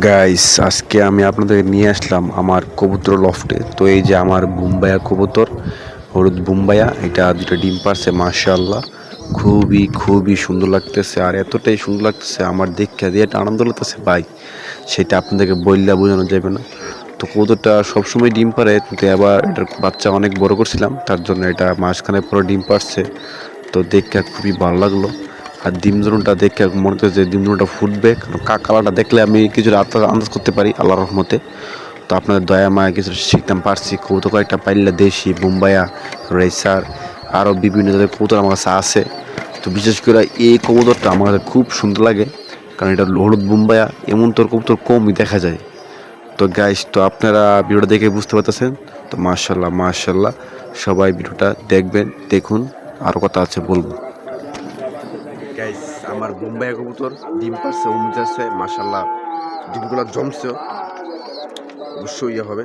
Guys আজকে আমি আপনাদের নিয়ে আসলাম আমার কবুতর লফটে তো এই যে আমার বুম্বাইয়া কবুতর, হলুদ বুম্বাইয়া এটা দুটো ডিম পারছে মাশাআল্লাহ। খুবই খুবই সুন্দর লাগতেছে। আর এতটাই সুন্দর লাগতেছে, আমার দেখে দিয়ে একটা আনন্দ লাগতেছে। ভাই, সেটা আপনাদেরকে বললে বোঝানো যাবে না। তো কবুতরটা সবসময় ডিম পারে কিন্তু এবার এটার বাচ্চা অনেক বড় করছিলাম, তার জন্য এটা মাঝখানে পুরো ডিম পারছে তো দেখে খুবই ভালো লাগল। আর ডিমজনটা দেখে মনে হচ্ছে যে ডিমজনটা ফুটবে। কারণ কালারটা দেখলে আমি কিছু আন্দাজ করতে পারি আল্লাহ রহমতে। তো আপনাদের দয়া, মায়া কিছু শিখতাম, পারছি। কৌতো কয়েকটা পাইল্লা দেশি, মুম্বাইয়া রেসার আরও বিভিন্ন জাতের কবুতর আমার কাছে আছে। তো বিশেষ করে এই কবুতরটা আমার কাছে খুব সুন্দর লাগে। কারণ এটা হলুদ মুম্বাইয়া, এমন তোর কবুতর কমই দেখা যায়। তো গাইস তো আপনারা ভিডিওটা দেখে বুঝতে পারতেছেন? তো মার্শাল্লাহ মার্শাল্লাহ সবাই ভিডিওটা দেখবেন, দেখুন। আরও কথা আছে বলব। গাইস আমার বোম্বাই কবুতর ডিম পারছে উম যাচ্ছে মাসাল্লাহ ডিমগুলো জমছে। অবশ্যই ইয়ে হবে।